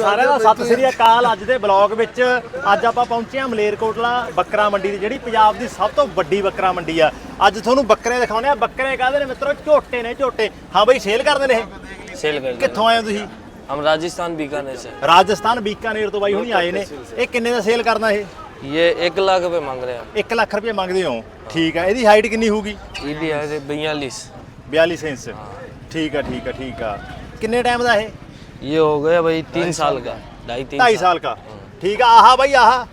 ਸਾਰਿਆਂ ਦਾ ਸਤਿ ਸ੍ਰੀ ਅਕਾਲ ਅੱਜ ਦੇ ਬਲੌਗ ਵਿੱਚ ਅੱਜ ਆਪਾਂ ਪਹੁੰਚੇ ਹਾਂ ਮਲੇਰਕੋਟਲਾ ਬੱਕਰਾ ਮੰਡੀ ਦੀ ਜਿਹੜੀ ਪੰਜਾਬ ਦੀ ਸਭ ਤੋਂ ਵੱਡੀ ਬੱਕਰਾ ਮੰਡੀ ਆ ਅੱਜ ਤੁਹਾਨੂੰ ਬੱਕਰੇ ਦਿਖਾਉਣੇ ਆ ਬੱਕਰੇ ਕਾਹਦੇ ਨੇ ਮਿੱਤਰੋ ਝੋਟੇ ਨੇ ਝੋਟੇ ਹਾਂ ਬਈ ਸੇਲ ਕਰਦੇ ਨੇ ਇਹ सेल कर ਕਿੱਥੋਂ ਆਏ ਹੋ ਤੁਸੀਂ हम राजस्थान बीकानेर से ਰਾਜਸਥਾਨ ਬੀਕਾਨੇਰ ਤੋਂ ਬਾਈ ਹੁਣੀ ਆਏ ਨੇ ਇਹ ਕਿੰਨੇ ਦਾ ਸੇਲ ਕਰਨਾ ਇਹ ये एक लाख रुपए मांग रहे हैं 1 ਲੱਖ ਰੁਪਏ ਮੰਗਦੇ ਹੋ ਠੀਕ ਹੈ ਇਹਦੀ ਹਾਈਟ ਕਿੰਨੀ ਹੋਊਗੀ ये भी है बयालीस 42 ਇੰਚ ਠੀਕ ਆ ਠੀਕ ਆ ਠੀਕ ਆ ਕਿੰਨੇ ਟਾਈਮ ਦਾ ਇਹ ये हो गया भाई तीन साल का ढाई तीन 2.5 ਸਾਲ का ਠੀਕ ਆ ਆਹਾ ਬਾਈ ਆਹਾ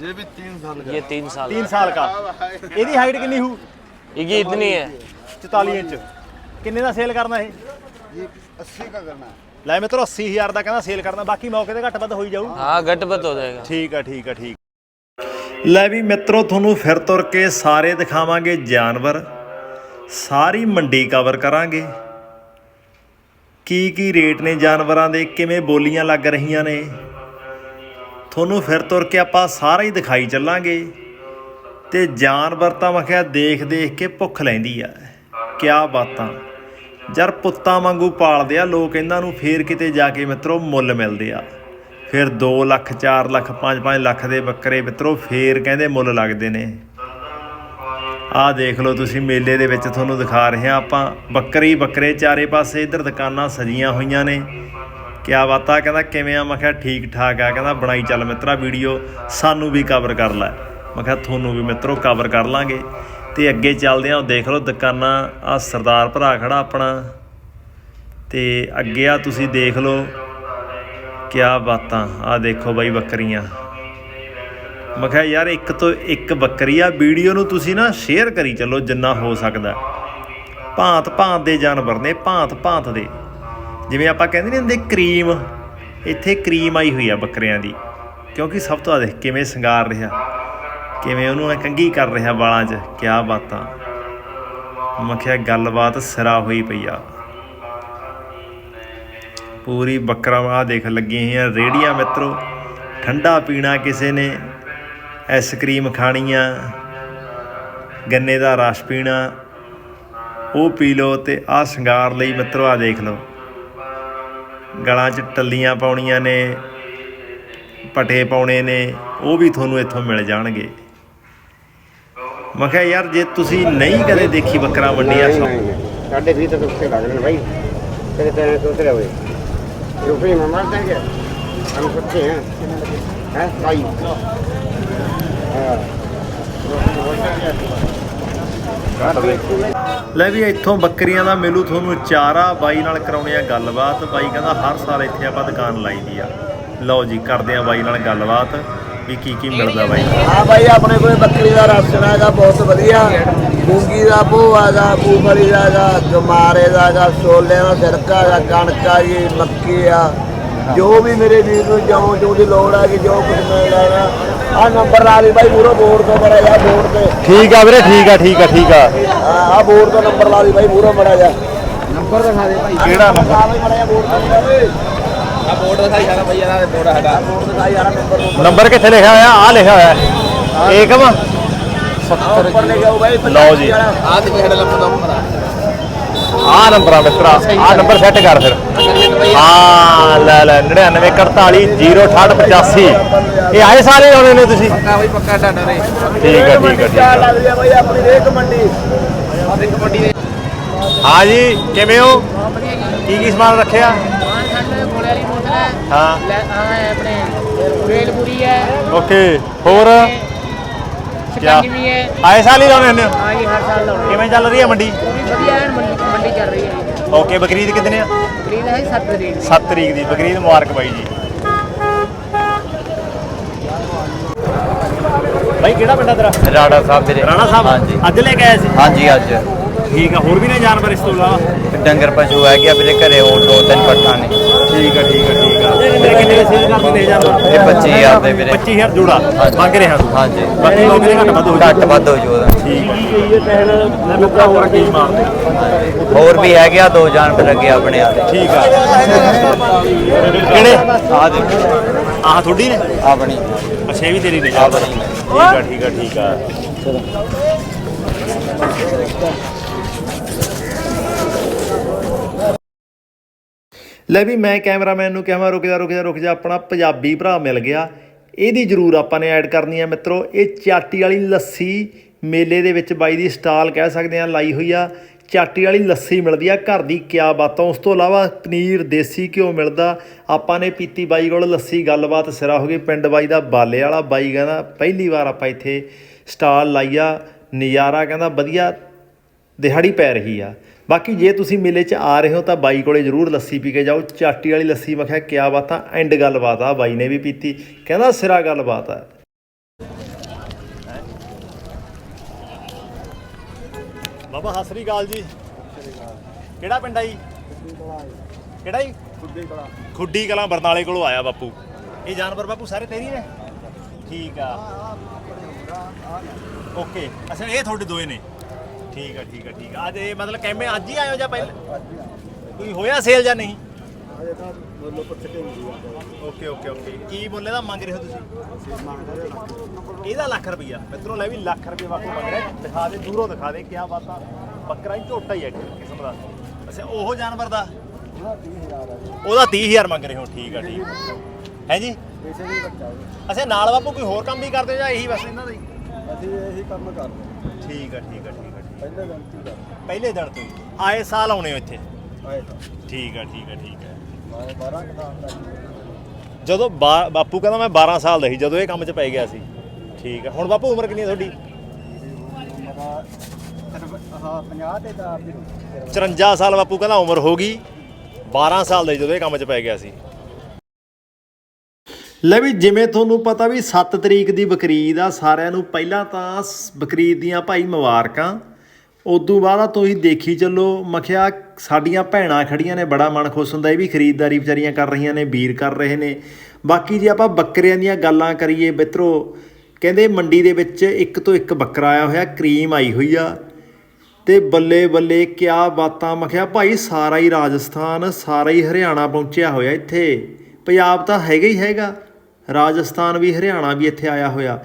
ये तीन साल 3 ਸਾਲ का ਇਹਦੀ ਹਾਈਟ ਕਿੰਨੀ ਹੋਊ का ये इतनी है 44 ਇੰਚ ਕਿੰਨੇ ਦਾ ਸੇਲ ਕਰਨਾ ਇਹ ये अस्सी का करना है ਲੈ ਮਿੱਤਰੋ 80000 ਦਾ ਕਹਿੰਦਾ ਸੇਲ ਕਰਨਾ ਬਾਕੀ ਮੌਕੇ ਤੇ ਘੱਟ ਵੱਧ ਹੋਈ ਜਾਊ हाँ घटपत हो जाएगा ਠੀਕ ਆ ਠੀਕ ਆ ਠੀਕ ਲੈ ਵੀ ਮਿੱਤਰੋ ਤੁਹਾਨੂੰ ਫਿਰ ਤੁਰ ਕੇ ਸਾਰੇ ਦਿਖਾਵਾਂਗੇ ਜਾਨਵਰ ਸਾਰੀ ਮੰਡੀ ਕਵਰ ਕਰਾਂਗੇ ਕੀ ਕੀ ਰੇਟ ਨੇ ਜਾਨਵਰਾਂ ਦੇ? ਕਿਵੇਂ ਬੋਲੀਆਂ ਲੱਗ ਰਹੀਆਂ ਨੇ? ਤੁਹਾਨੂੰ ਫਿਰ ਤੁਰ ਕੇ ਆਪਾਂ ਸਾਰਾ ਹੀ ਦਿਖਾਈ ਚੱਲਾਂਗੇ। ਤੇ ਜਾਨਵਰ ਤਾਂ ਮੈਂ ਦੇਖ ਦੇਖ ਕੇ ਭੁੱਖ ਲੈਂਦੀ ਆ। ਕਿਆ ਬਾਤਾਂ। ਯਾਰ ਪੁੱਤਾਂ ਵਾਂਗੂ ਪਾਲਦੇ ਆ, ਲੋਕ ਇਹਨਾਂ ਨੂੰ ਫੇਰ ਕਿਤੇ ਜਾ ਕੇ ਮਿੱਤਰੋ ਮੁੱਲ ਮਿਲਦੇ ਆ। ਫਿਰ 2 ਲੱਖ 4 ਲੱਖ 5-5 ਲੱਖ ਦੇ ਬੱਕਰੇ ਮਿੱਤਰੋ ਫੇਰ ਕਹਿੰਦੇ ਮੁੱਲ ਲੱਗਦੇ ਨੇ। ਆਹ ਦੇਖ ਲਓ ਤੁਸੀਂ, ਮੇਲੇ ਦੇ ਵਿੱਚ ਤੁਹਾਨੂੰ ਦਿਖਾ ਰਹੇ ਹਾਂ ਆਪਾਂ। ਬੱਕਰੀ, ਬੱਕਰੇ ਚਾਰੇ ਪਾਸੇ ਇੱਧਰ ਦੁਕਾਨਾਂ ਸਜੀਆਂ ਹੋਈਆਂ ਨੇ। ਕਿਆ ਬਾਤਾਂ ਕਹਿੰਦਾ ਕਿਵੇਂ ਆ? ਮੈਂ ਕਿਹਾ ਠੀਕ ਠਾਕ ਆ, ਕਹਿੰਦਾ ਬਣਾਈ ਚੱਲ ਮਿੱਤਰਾ ਵੀਡੀਓ, ਸਾਨੂੰ ਵੀ ਕਵਰ ਕਰ ਲੈ। ਮੈਂ ਕਿਹਾ ਤੁਹਾਨੂੰ ਵੀ ਮਿੱਤਰੋ ਕਵਰ ਕਰ ਲਾਂਗੇ। ਤੇ ਅੱਗੇ ਚੱਲਦੇ ਆ ਉਹ ਦੇਖ ਲਓ ਦੁਕਾਨਾਂ ਆ ਸਰਦਾਰ ਭਰਾ ਖੜਾ ਆਪਣਾ। ਤੇ ਅੱਗੇ ਆ ਤੁਸੀਂ ਦੇਖ ਲਓ, ਕਿਆ ਬਾਤਾਂ ਆ ਦੇਖੋ ਬਾਈ ਬੱਕਰੀਆਂ। ਮੈਂ ਕਿਹਾ ਯਾਰ ਇੱਕ ਤੋਂ ਇੱਕ ਬੱਕਰੀ ਆ, ਵੀਡੀਓ ਨੂੰ ਤੁਸੀਂ ਨਾ ਸ਼ੇਅਰ ਕਰੀ ਚੱਲੋ ਜਿੰਨਾ ਹੋ ਸਕਦਾ। ਭਾਂਤ ਭਾਂਤ ਦੇ ਜਾਨਵਰ ਨੇ, ਭਾਂਤ ਭਾਂਤ ਦੇ। ਜਿਵੇਂ ਆਪਾਂ ਕਹਿੰਦੇ ਨਹੀਂ ਹੁੰਦੇ ਕਰੀਮ, ਇੱਥੇ ਕਰੀਮ ਆਈ ਹੋਈ ਆ ਬੱਕਰਿਆਂ ਦੀ। ਕਿਉਂਕਿ ਸਭ ਤੋਂ ਜ਼ਿਆਦਾ ਕਿਵੇਂ ਸ਼ਿੰਗਾਰ ਰਿਹਾ, ਕਿਵੇਂ ਉਹਨੂੰ ਐਂ ਕੰਘੀ ਕਰ ਰਿਹਾ ਵਾਲਾਂ 'ਚ, ਕਿਆ ਬਾਤਾਂ। ਮੈਂ ਕਿਹਾ ਗੱਲਬਾਤ ਸਿਰਾ ਹੋਈ ਪਈ ਆ। ਪੂਰੀ ਬੱਕਰਾ ਆ ਦੇਖ ਲੱਗੀਆਂ ਹੋਈਆਂ ਰੇੜੀਆਂ ਮਿੱਤਰੋ, ਠੰਡਾ ਪੀਣਾ ਕਿਸੇ ਨੇ ਆਈਸਕ੍ਰੀਮ ਖਾਣੀ ਆ ਗੰਨੇ ਦਾ ਰਸ ਪੀਣਾ ਉਹ ਪੀ ਲਓ ਤੇ ਆ ਸ਼ਿੰਗਾਰ ਲਈ ਮਿੱਤਰੋ ਆ ਦੇਖ ਲਓ। ਗਲਾਂ 'ਚ ਟੱਲੀਆਂ ਪਾਉਣੀਆਂ ਨੇ ਪਟੇ ਪਾਉਣੇ ਨੇ ਉਹ ਵੀ ਤੁਹਾਨੂੰ ਇੱਥੋਂ ਮਿਲ ਜਾਣਗੇ। ਮੈਂ ਕਿਹਾ ਯਾਰ ਜੇ ਤੁਸੀਂ ਨਹੀਂ ਕਦੇ ਦੇਖੀ ਬੱਕਰਾ ਵੰਡੀਆਂ ਸਾਡੇ ਵੀ ਤਾਂ ਤੁਸੀਂ ਲੱਗ ਰਹੇ ਭਾਈ ਤੇਰੇ ਤੇਰੇ ਤੋਂ ਤੇਰੇ ਹੋਏ ਰੁਪਏ ਮਮਾਂ ਤਾਂ ਕਿ ਹਮ ਹੈ ਭਾਈ ਲੈ ਵੀ ਇੱਥੋਂ ਬੱਕਰੀਆਂ ਦਾ ਮਿਲੂ ਤੁਹਾਨੂੰ ਚਾਰਾ ਬਾਈ ਨਾਲ ਕਰਾਉਣੇ ਆ ਗੱਲਬਾਤ। ਬਾਈ ਕਹਿੰਦਾ ਹਰ ਸਾਲ ਇੱਥੇ ਆਪਾਂ ਦੁਕਾਨ ਲਾਈ ਆ। ਲਓ ਜੀ, ਕਰਦੇ ਆ ਬਾਈ ਨਾਲ ਗੱਲਬਾਤ ਵੀ ਕੀ ਕੀ ਮਿਲਦਾ ਬਾਈ। ਹਾਂ ਭਾਈ ਆਪਣੇ ਕੋਲ ਬੱਕਰੀ ਦਾ ਰਾਸ਼ਨ ਹੈਗਾ, ਬਹੁਤ ਵਧੀਆ। ਮੂੰਗੀ ਦਾ ਭੋਆ ਦਾ, ਮੂੰਗਫਲੀ ਦਾ ਹੈਗਾ, ਗਮਾਰੇ ਦਾ ਹੈਗਾ, ਛੋਲਿਆਂ ਦਾ, ਸਿਰਕਾ ਹੈਗਾ ਕਣਕਾ ਜੀ, ਮੱਕੀ ਆ। ਜੋ ਵੀ ਮੇਰੇ ਵੀਰ ਨੂੰ ਜੋ ਜੋ ਦੀ ਲੋੜ ਹੈਗੀ ਜੋ ਕੁਝ ਮਿਲਦਾ ਹੈਗਾ ਆ ਨੰਬਰ ਲਾ ਲਈ ਭਾਈ ਪੂਰਾ ਬੋਰਡ ਤੋਂ ਬੜਾ ਜਾ ਬੋਰਡ ਤੇ ਠੀਕ ਆ ਵੀਰੇ ਠੀਕ ਆ ਠੀਕ ਆ ਠੀਕ ਆ ਆ ਬੋਰਡ ਤੋਂ ਨੰਬਰ ਲਾ ਲਈ ਭਾਈ ਪੂਰਾ ਬੜਾ ਜਾ ਨੰਬਰ ਦਿਖਾ ਦੇ ਭਾਈ ਕਿਹੜਾ ਨੰਬਰ ਲਾ ਲਈ ਬੜਾ ਜਾ ਬੋਰਡ ਤੇ ਆ ਬੋਰਡ ਦਿਖਾਈ ਜਾਣਾ ਭਾਈ ਇਹਦਾ ਬੋਰਡ ਹੈਗਾ ਬੋਰਡ ਦਿਖਾਈ ਜਾਣਾ ਨੰਬਰ ਨੂੰ ਨੰਬਰ ਕਿੱਥੇ ਲਿਖਿਆ ਹੋਇਆ ਆ ਲਿਖਿਆ ਹੋਇਆ ਹੈ। ਏਕਮ ਉੱਪਰ ਲਿਖਿਆ ਹੋਊ ਭਾਈ ਲਓ ਜੀ। ਆ ਤੇ ਸਾਡਾ ਨੰਬਰ ਨੰਬਰ ਆ ਆ ਨੰਬਰ ਆ ਮਿੱਤਰਾ ਆ ਨੰਬਰ ਸੈੱਟ ਕਰ ਫਿਰ ਹਾਂ ਲੈ ਲੈ 99 41 068 85 ਇਹ ਆਏ ਸਾਰੇ ਆਉਣੇ ਨੇ ਤੁਸੀਂ? ਪੱਕਾ ਭਾਈ ਪੱਕਾ ਡਾਡਾ ਰੇ ਠੀਕ ਆ ਠੀਕ ਆ ਠੀਕ ਆ ਲੱਗਦੀ ਆ ਭਾਈ ਆਪਣੀ ਰੇਕ ਮੰਡੀ। ਰੇਕ ਮੰਡੀ ਦੇ। ਹਾਂ ਜੀ ਕਿਵੇਂ ਹੋ? ਕੀ ਕੀ ਸਮਾਨ ਰੱਖਿਆ? ਹਾਂ ਸਾਡੇ ਕੋਲੇ ਵਾਲੀ ਬੋਤਲ ਹੈ। ਹਾਂ। ਹੈ ਆਪਣੇ ਰੇਲਪੂਰੀ ਹੈ। ਓਕੇ ਹੋਰ? ਸ਼ਿਕੰਜੀ ਵੀ ਹੈ। ਆਏ ਸਾਲ ਹੀ ਲਾਉਣੇ ਹੁੰਦੇ ਹੋ? ਹਾਂ ਜੀ ਹਰ ਸਾਲ ਲਾਉਣੀ। ਕਿਵੇਂ ਚੱਲ ਰਹੀ ਹੈ ਮੰਡੀ? ਵਧੀਆ ਹੈ ਮੰਡੀ ਮੰਡੀ ਚੱਲ ਰਹੀ ਹੈ। ਓਕੇ ਬਕਰੀਦ ਕਿਦਨੇ ਆ? ਖਰੀਦ ਹੈ 7 ਤਰੀਕ 7 ਤਰੀਕ ਦੀ ਬਕਰੀਦ ਮੁਬਾਰਕ ਬਾਈ ਜੀ। ਬਾਈ ਕਿਹੜਾ ਪਿੰਡ ਆ ਤੇਰਾ? ਰਾੜਾ ਸਾਹਿਬ ਵੀਰੇ। ਰਾਣਾ ਸਾਹਿਬ? ਹਾਂਜੀ। ਅੱਜ ਲੈ ਕੇ ਆਏ ਸੀ? ਹਾਂਜੀ ਅੱਜ। ਠੀਕ ਆ ਹੋਰ ਵੀ ਨੇ ਜਾਨਵਰ ਇਸ ਤੋਂ ਇਲਾਵਾ? ਡੰਗਰ ਪਸ਼ੂ ਹੈਗੇ ਆ ਵੀਰੇ ਘਰੇ ਹੋਰ ਦੋ ਤਿੰਨ ਪੱਠਾਂ ਨੇ। ਠੀਕ ਆ ਠੀਕ ਆ ਠੀਕ ਆ। ਮੇਰੇ ਕਿੰਨੇ ਦੇ ਸੇਲ ਕਰਦੇ ਨੇ ਜਾਨਵਰ? ਇਹ 25000 ਦੇ ਵੀਰੇ। 25000 ਜੋੜਾ ਹਾਂਜੀ। ਮੰਗ ਰਿਹਾ ਤੂੰ। ਹਾਂਜੀ। ਬਾਕੀ ਲੋਕ ਦੇ ਘੱਟ ਵੱਧ ਹੋ ਘੱਟ ਵੱਧ ਹੋ ਜੂ ਉਹਦਾ। ਠੀਕ ਲੋਕਾਂ ਹੋਰ ਕੀ ਮਾਰਦੇ। ਹੋਰ ਵੀ ਹੈਗੇ ਆ ਦੋ ਜਾਨਵਰ ਲੱਗੇ ਆਪਣੇ ਆ। ਠੀਕ ਆ। ਕਿਹੜੇ? ਆ ਦੇ ਆਹ ਥੋੜੀ ਨੇ? ਆਪਣੀ ਅੱਛਾ ਇਹ ਵੀ ਤੇਰੀ ਨੇ। ਆਪਣੀ ਠੀਕ ਆ ਠੀਕ ਆ ਠੀਕ ਆ। ਲੈ ਵੀ ਮੈਂ ਕੈਮਰਾਮੈਨ ਨੂੰ ਕਿਹਾ ਰੁਕ ਜਾ ਰੁਕ ਜਾ ਰੁਕ ਜਾ ਆਪਣਾ ਪੰਜਾਬੀ ਭਰਾ ਮਿਲ ਗਿਆ। ਇਹਦੀ ਜ਼ਰੂਰ ਆਪਾਂ ਨੇ ਐਡ ਕਰਨੀ ਹੈ ਮਿੱਤਰੋ। ਇਹ ਚਾਟੀ ਵਾਲੀ ਲੱਸੀ ਮੇਲੇ ਦੇ ਵਿੱਚ ਬਾਈ ਦੀ ਸਟਾਲ ਕਹਿ ਸਕਦੇ ਆ ਲਾਈ ਹੋਈ ਆ। ਚਾਟੀ ਵਾਲੀ ਲੱਸੀ ਮਿਲਦੀ ਆ, ਘਰ ਦੀ ਕਿਆ ਬਾਤਾਂ ਉਸ ਤੋਂ ਇਲਾਵਾ ਪਨੀਰ, ਦੇਸੀ ਘਿਓ ਮਿਲਦਾ। ਆਪਾਂ ਨੇ ਪੀਤੀ ਬਾਈ ਕੋਲ ਲੱਸੀ, ਗੱਲਬਾਤ ਸਿਰਾ ਹੋ ਗਈ ਪਿੰਡ ਬਾਈ ਦਾ ਬਾਲੇ ਵਾਲਾ। ਬਾਈ ਕਹਿੰਦਾ ਪਹਿਲੀ ਵਾਰ ਆਪਾਂ ਇੱਥੇ ਸਟਾਲ ਲਾਈਆ ਨਜ਼ਾਰਾ ਕਹਿੰਦਾ ਵਧੀਆ ਦਿਹਾੜੀ ਪੈ ਰਹੀ ਆ। ਬਾਕੀ ਜੇ ਤੁਸੀਂ ਮੇਲੇ 'ਚ ਆ ਰਹੇ ਹੋ ਤਾਂ ਬਾਈ ਕੋਲੇ ਜਰੂਰ ਲੱਸੀ ਪੀ ਕੇ ਜਾਓ। ਚਾਟੀ ਵਾਲੀ ਲੱਸੀ ਮੈਂ ਕਿਹਾ ਕਿਆ ਬਾਤਾਂ ਐਂਡ ਗੱਲਬਾਤ ਆ, ਬਾਈ ਨੇ ਵੀ ਪੀਤੀ। ਕਹਿੰਦਾ ਸਿਰਾ ਗੱਲਬਾਤ ਆ। ਬਾਬਾ, ਸਤਿ ਸ੍ਰੀ ਅਕਾਲ ਜੀ। ਕਿਹੜਾ ਪਿੰਡ ਆ ਜੀ? ਕਿਹੜਾ ਜੀ? ਖੁੱਡੀ ਕਲਾ ਖੁੱਡੀ ਕਲਾ ਬਰਨਾਲੇ ਕੋਲੋਂ ਆਇਆ ਬਾਪੂ। ਇਹ ਜਾਨਵਰ ਬਾਪੂ ਸਾਰੇ ਤੇਰੀ ਨੇ? ਠੀਕ ਆ। ਓਕੇ। ਅੱਛਾ, ਇਹ ਤੁਹਾਡੇ ਦੋਏ ਨੇ। ਠੀਕ ਆ ਠੀਕ ਆ ਠੀਕ ਆ। ਅੱਜ ਇਹ ਮਤਲਬ ਕੈਮੇ ਅੱਜ ਹੀ ਆਇਓ ਜਾਂ ਪਹਿਲਾਂ? ਕੋਈ ਹੋਇਆ ਸੇਲ ਜਾਂ ਨਹੀਂ? Okay okay okay. ਕੀ ਮੁੱਲੇ ਦਾ ਮੰਗ ਰਹੇ ਹੋ ਤੁਸੀਂ? ਇਹਦਾ ਲੱਖ ਰੁਪਈਆ। ਮਿੱਤਰੋ ਲੈ ਵੀ ਲੱਖ ਰੁਪਏ ਵਾਕੂ ਮੰਗ ਰਿਹਾ ਦਿਖਾ ਦੇ ਦੂਰੋਂ ਦਿਖਾ ਦੇ ਕੀ ਬਾਤਾਂ ਬੱਕਰਾ ਹੀ ਝੋਟਾ ਹੀ ਹੈ ਕਿਸਮ ਦਾ। ਅੱਛਾ ਉਹ ਜਾਨਵਰ ਦਾ? ਉਹਦਾ 30000 ਮੰਗ ਰਹੇ ਹੋ? ਠੀਕ ਆ ਠੀਕ ਹੈ ਜੀ? ਅੱਛਾ ਨਾਲ ਬਾਪੂ ਕੋਈ ਹੋਰ ਕੰਮ ਵੀ ਕਰਦੇ ਹੋ ਜਾਂ ਇਹੀ ਬਸ ਇਹਨਾਂ ਦਾ ਹੀ? ਅਸੀਂ ਇਹੀ ਕੰਮ ਕਰਦੇ ਠੀਕ ਆ ਠੀਕ ਆ ਠੀਕ ਆ ਪਹਿਲੇ ਦਿਨ ਤੋਂ ਆ। ਪਹਿਲੇ ਦਿਨ ਤੋਂ ਆਏ ਸਾਲ ਆਉਣੇ ਹੋ ਇੱਥੇ? ਆਏ ਤਾਂ ਠੀਕ ਆ ਠੀਕ ਆ ਠੀਕ ਆ। ਮੈਂ 12 ਕਿਤਾਬ ਦਾ ਜਦੋਂ ਬਾ- ਬਾਪੂ ਕਹਿੰਦਾ ਮੈਂ 12 ਸਾਲ ਦਾ ਸੀ, ਜਦੋਂ ਇਹ ਕੰਮ 'ਚ ਪੈ ਗਿਆ ਸੀ। ਠੀਕ ਆ। ਹੁਣ ਬਾਪੂ ਉਮਰ ਕਿੰਨੀ ਹੈ ਤੁਹਾਡੀ? ਹਾਂ 50 ਤੇ ਦਾ 54 ਸਾਲ ਬਾਪੂ ਕਹਿੰਦਾ ਉਮਰ ਹੋ ਗਈ। 12 ਸਾਲ ਦੇ ਜਦੋਂ ਇਹ ਕੰਮ 'ਚ ਪੈ ਗਿਆ ਸੀ। ਲੈ ਵੀ ਜਿਵੇਂ ਤੁਹਾਨੂੰ ਪਤਾ ਵੀ 7 ਤਰੀਕ ਦੀ ਬਕਰੀਦ ਆ, ਸਾਰਿਆਂ ਨੂੰ ਪਹਿਲਾਂ ਤਾਂ ਸ- ਬਕਰੀਦ ਦੀਆਂ ਭਾਈ ਮੁਬਾਰਕਾਂ। ਉਦੋਂ ਬਾਅਦ ਆ ਤੁਸੀਂ ਦੇਖੀ ਚੱਲੋ ਮਖਿਆ ਸਾਡੀਆਂ ਭੈਣਾਂ ਖੜੀਆਂ ਨੇ, ਬੜਾ ਮਨ ਖੁਸ਼ ਹੁੰਦਾ, ਇਹ ਵੀ ਖਰੀਦਦਾਰੀ ਵਿਚਾਰੀਆਂ ਕਰ ਰਹੀਆਂ ਨੇ, ਵੀਰ ਕਰ ਰਹੇ ਨੇ। ਬਾਕੀ ਜੇ ਆਪਾਂ ਬੱਕਰਿਆਂ ਦੀਆਂ ਗੱਲਾਂ ਕਰੀਏ, ਮਿੱਤਰੋ, ਕਹਿੰਦੇ ਮੰਡੀ ਦੇ ਵਿੱਚ ਇੱਕ ਤੋਂ ਇੱਕ ਬੱਕਰਾ ਆਇਆ ਹੋਇਆ, ਕਰੀਮ ਆਈ ਹੋਈ ਆ। ਤੇ ਬੱਲੇ ਬੱਲੇ ਕਿਆ ਬਾਤਾਂ ਮਖਿਆ ਭਾਈ ਸਾਰਾ ਹੀ ਰਾਜਸਥਾਨ, ਸਾਰਾ ਹੀ ਹਰਿਆਣਾ ਪਹੁੰਚਿਆ ਹੋਇਆ ਇੱਥੇ। ਪੰਜਾਬ ਤਾਂ ਹੈਗਾ ਹੀ ਹੈਗਾ, ਰਾਜਸਥਾਨ ਵੀ, ਹਰਿਆਣਾ ਵੀ ਇੱਥੇ ਆਇਆ ਹੋਇਆ।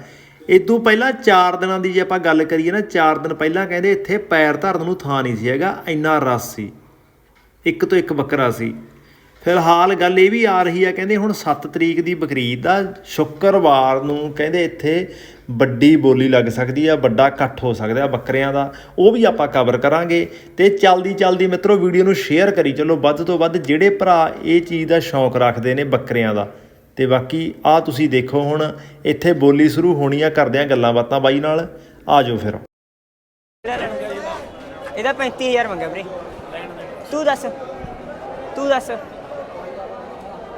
ਇਹ ਤੋਂ ਪਹਿਲਾਂ 4 ਦਿਨਾਂ ਦੀ ਜੇ ਆਪਾਂ ਗੱਲ ਕਰੀਏ ਨਾ 4 ਦਿਨ ਪਹਿਲਾਂ ਕਹਿੰਦੇ ਇੱਥੇ ਪੈਰ ਧਰਨ ਨੂੰ ਥਾਂ ਨਹੀਂ ਸੀ ਹੈਗਾ, ਇੰਨਾ ਰਸ ਸੀ। ਇੱਕ ਤੋਂ ਇੱਕ ਬੱਕਰਾ ਸੀ। ਫਿਲਹਾਲ ਗੱਲ ਇਹ ਵੀ ਆ ਰਹੀ ਆ, ਕਹਿੰਦੇ ਹੁਣ 7 ਤਰੀਕ ਦੀ ਬਕਰੀਦ ਦਾ ਸ਼ੁੱਕਰਵਾਰ ਨੂੰ ਕਹਿੰਦੇ ਇੱਥੇ ਵੱਡੀ ਬੋਲੀ ਲੱਗ ਸਕਦੀ ਆ, ਵੱਡਾ ਇਕੱਠ ਹੋ ਸਕਦਾ ਬੱਕਰਿਆਂ ਦਾ, ਉਹ ਵੀ ਆਪਾਂ ਕਵਰ ਕਰਾਂਗੇ। ਤੇ ਚਲਦੀ ਚਲਦੀ ਮਿੱਤਰੋ, ਵੀਡੀਓ ਨੂੰ ਸ਼ੇਅਰ ਕਰੀ ਚਲੋ, ਵੱਧ ਤੋਂ ਵੱਧ ਜਿਹੜੇ ਭਰਾ ਇਹ ਚੀਜ਼ ਦਾ ਸ਼ੌਂਕ ਰੱਖਦੇ ਨੇ ਬੱਕਰਿਆਂ ਦਾ ਤੇ ਬਾਕੀ ਆ ਤੁਸੀਂ ਦੇਖੋ ਹੁਣ ਇੱਥੇ ਬੋਲੀ ਸ਼ੁਰੂ ਹੋਣੀ ਆ ਕਰਦੇ ਆ ਗੱਲਾਂ ਬਾਤਾਂ ਬਾਈ ਨਾਲ। ਆ ਜਾਓ ਫਿਰ। ਇਹਦਾ 35000 ਮੰਗਿਆ ਵੀਰੇ। ਤੂੰ ਦੱਸ। ਤੂੰ ਦੱਸ।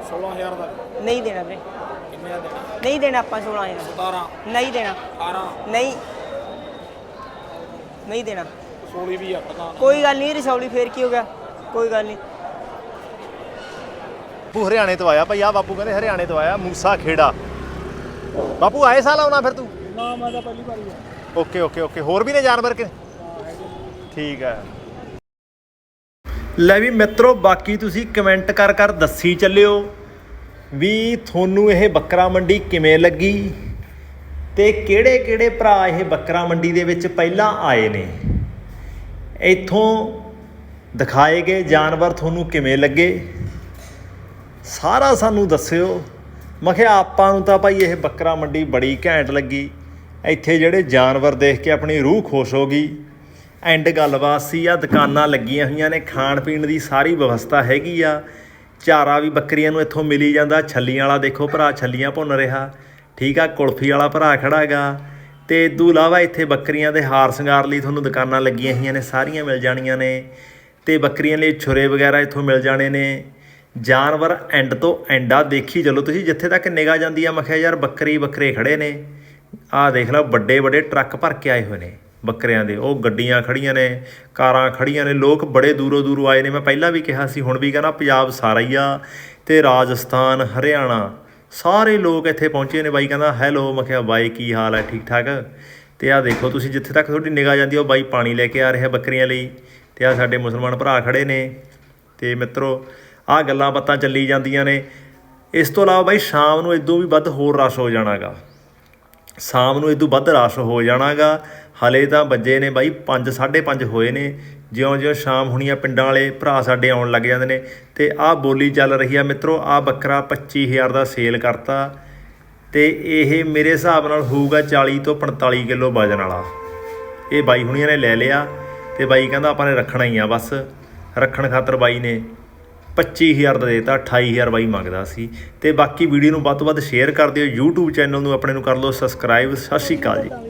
16000 ਦਾ। ਨਹੀਂ ਦੇਣਾ ਵੀਰੇ। ਕਿੰਨੇ ਦਾ ਦੇਣਾ? ਨਹੀਂ ਦੇਣਾ ਆਪਾਂ 16000 17 ਨਹੀਂ ਦੇਣਾ। 18 ਨਹੀਂ। ਨਹੀਂ ਦੇਣਾ। 16 ਵੀ ਆ ਪਤਾ ਕੋਈ ਗੱਲ ਨਹੀਂ ਰਸੌਲੀ ਫੇਰ ਕੀ ਹੋ ਗਿਆ? ਕੋਈ ਗੱਲ ਨਹੀਂ। ਬਾਪੂ ਹਰਿਆਣੇ ਤੋਂ ਆਇਆ ਭਾਈ ਆ ਬਾਪੂ ਕਹਿੰਦੇ ਹਰਿਆਣੇ ਤੋਂ ਆਇਆ ਮੂਸਾ ਖੇੜਾ। ਬਾਪੂ ਆਏ ਸਾਲ ਆਉਣਾ ਫਿਰ ਤੂੰ? ਨਾ ਮੈਂ ਤਾਂ ਪਹਿਲੀ ਵਾਰੀ ਆ ਓਕੇ ਓਕੇ ਓਕੇ। ਹੋਰ ਵੀ ਨੇ ਜਾਨਵਰ ਕਿ? ਠੀਕ ਹੈ। ਲੈ ਵੀ ਮਿੱਤਰੋ ਬਾਕੀ ਤੁਸੀਂ ਕਮੈਂਟ ਕਰ ਕਰ ਦੱਸੀ ਚੱਲਿਓ ਵੀ ਤੁਹਾਨੂੰ ਇਹ ਬੱਕਰਾ ਮੰਡੀ ਕਿਵੇਂ ਲੱਗੀ ਤੇ ਕਿਹੜੇ ਕਿਹੜੇ ਭਰਾ ਇਹ ਬੱਕਰਾ ਮੰਡੀ ਦੇ ਵਿੱਚ ਪਹਿਲਾਂ ਆਏ ਨੇ? ਇੱਥੋਂ ਦਿਖਾਏ ਗਏ ਜਾਨਵਰ ਤੁਹਾਨੂੰ ਕਿਵੇਂ ਲੱਗੇ? ਸਾਰਾ ਸਾਨੂੰ ਦੱਸਿਓ। ਮੈਂ ਕਿਹਾ, ਆਪਾਂ ਨੂੰ ਤਾਂ ਭਾਈ ਇਹ ਬੱਕਰਾ ਮੰਡੀ ਬੜੀ ਘੈਂਟ ਲੱਗੀ। ਇੱਥੇ ਜਿਹੜੇ ਜਾਨਵਰ ਦੇਖ ਕੇ ਆਪਣੀ ਰੂਹ ਖੁਸ਼ ਹੋ ਗਈ। ਐਂਡ ਗੱਲਬਾਤ ਸੀ ਆ ਦੁਕਾਨਾਂ ਲੱਗੀਆਂ ਹੋਈਆਂ ਨੇ, ਖਾਣ ਪੀਣ ਦੀ ਸਾਰੀ ਵਿਵਸਥਾ ਹੈਗੀ ਆ। ਚਾਰਾ ਵੀ ਬੱਕਰੀਆਂ ਨੂੰ ਇੱਥੋਂ ਮਿਲੀ ਜਾਂਦਾ। ਛੱਲੀਆਂ ਵਾਲਾ ਦੇਖੋ ਭਰਾ, ਛੱਲੀਆਂ ਭੁੰਨ ਰਿਹਾ। ਠੀਕ ਆ, ਕੁਲਫੀ ਵਾਲਾ ਭਰਾ ਖੜਾ ਗਾ ਤੇ ਇਦੋਂ ਇਲਾਵਾ ਇੱਥੇ ਬੱਕਰੀਆਂ ਦੇ ਹਾਰ ਸ਼ਿੰਗਾਰ ਲਈ ਤੁਹਾਨੂੰ ਦੁਕਾਨਾਂ ਲੱਗੀਆਂ ਹੋਈਆਂ ਨੇ, ਸਾਰੀਆਂ ਮਿਲ ਜਾਣੀਆਂ ਨੇ। ਤੇ ਬੱਕਰੀਆਂ ਲਈ ਛੁਰੇ ਵਗੈਰਾ ਇੱਥੋਂ ਮਿਲ ਜਾਣੇ ਨੇ। ਜਾਨਵਰ ਐਂਡ ਤੋਂ ਐਂਡਾ ਦੇਖੀ ਚਲੋ ਤੁਸੀਂ, ਜਿੱਥੇ ਤੱਕ ਨਿਗਾਹ ਜਾਂਦੀ ਆ, ਮੈਂ ਕਿਹਾ ਯਾਰ ਬੱਕਰੀ ਬੱਕਰੇ ਖੜੇ ਨੇ। ਆਹ ਦੇਖ ਲਓ ਵੱਡੇ ਵੱਡੇ ਟਰੱਕ ਭਰ ਕੇ ਆਏ ਹੋਏ ਨੇ ਬੱਕਰਿਆਂ ਦੇ। ਉਹ ਗੱਡੀਆਂ ਖੜੀਆਂ ਨੇ, ਕਾਰਾਂ ਖੜੀਆਂ ਨੇ, ਲੋਕ ਬੜੇ ਦੂਰੋਂ ਦੂਰੋਂ ਆਏ ਨੇ। ਮੈਂ ਪਹਿਲਾਂ ਵੀ ਕਿਹਾ ਸੀ, ਹੁਣ ਵੀ ਕਹਿੰਦਾ ਪੰਜਾਬ ਸਾਰਾ ਹੀ ਆ ਤੇ ਰਾਜਸਥਾਨ, ਹਰਿਆਣਾ, ਸਾਰੇ ਲੋਕ ਇੱਥੇ ਪਹੁੰਚੇ ਨੇ। ਬਾਈ ਕਹਿੰਦਾ ਹੈਲੋ ਮੈਂ ਕਿਹਾ, ਬਾਈ, ਕੀ ਹਾਲ ਹੈ ਠੀਕ ਠਾਕ ਤੇ ਆਹ ਦੇਖੋ ਤੁਸੀਂ, ਜਿੱਥੇ ਤੱਕ ਤੁਹਾਡੀ ਨਿਗਾਹ ਜਾਂਦੀ ਉਹ ਬਾਈ ਪਾਣੀ ਲੈ ਕੇ ਆ ਰਿਹਾ ਬੱਕਰੀਆਂ ਲਈ। ਤੇ ਆ ਸਾਡੇ ਮੁਸਲਮਾਨ ਭਰਾ ਖੜੇ ਨੇ। ਤੇ ਮਿੱਤਰੋ ਆਹ ਗੱਲਾਂ ਬਾਤਾਂ ਚੱਲੀ ਜਾਂਦੀਆਂ ਨੇ। ਇਸ ਤੋਂ ਇਲਾਵਾ ਬਾਈ, ਸ਼ਾਮ ਨੂੰ ਇਦੋਂ ਵੀ ਵੱਧ ਹੋਰ ਰਸ਼ ਹੋ ਜਾਣਾਗਾ। ਸ਼ਾਮ ਨੂੰ ਇਦੋਂ ਵੱਧ ਰਸ਼ ਹੋ ਜਾਣਾਗਾ। ਹਲੇ ਤਾਂ ਵੱਜੇ ਨੇ ਬਾਈ 5 5:30 ਹੋਏ ਨੇ। ਜਿਉਂ-ਜਿਉਂ ਸ਼ਾਮ ਹੋਣੀ ਆ, ਪਿੰਡਾਂ ਵਾਲੇ ਭਰਾ ਸਾਡੇ ਆਉਣ ਲੱਗ ਜਾਂਦੇ ਨੇ। ਤੇ ਆਹ ਬੋਲੀ ਚੱਲ ਰਹੀ ਆ ਮਿੱਤਰੋ, ਆਹ ਬੱਕਰਾ 25000 ਦਾ ਸੇਲ ਕਰਤਾ। ਤੇ ਇਹ ਮੇਰੇ ਹਿਸਾਬ ਨਾਲ ਹੋਊਗਾ 40 ਤੋਂ 45 ਕਿਲੋ ਵਜਨ ਵਾਲਾ। ਇਹ ਬਾਈ ਹੁਣੀਆਂ ਨੇ ਲੈ ਲਿਆ। ਤੇ ਬਾਈ ਕਹਿੰਦਾ ਆਪਾਂ ਨੇ ਰੱਖਣਾ ਹੀ ਆ ਬਸ। ਰੱਖਣ ਖਾਤਰ ਬਾਈ ਨੇ 25000 ਦਾ ਦੇਤਾ 28000 ਬਾਈ ਮੰਗਦਾ ਸੀ। ਤੇ ਬਾਕੀ ਵੀਡੀਓ ਨੂੰ ਵੱਧ ਤੋਂ ਵੱਧ ਸ਼ੇਅਰ ਕਰ ਦਿਓ, YouTube ਚੈਨਲ ਨੂੰ ਆਪਣੇ ਨੂੰ ਕਰ ਲਓ ਸਬਸਕ੍ਰਾਈਬ ਸਤਿ ਸ਼੍ਰੀ ਅਕਾਲ ਜੀ।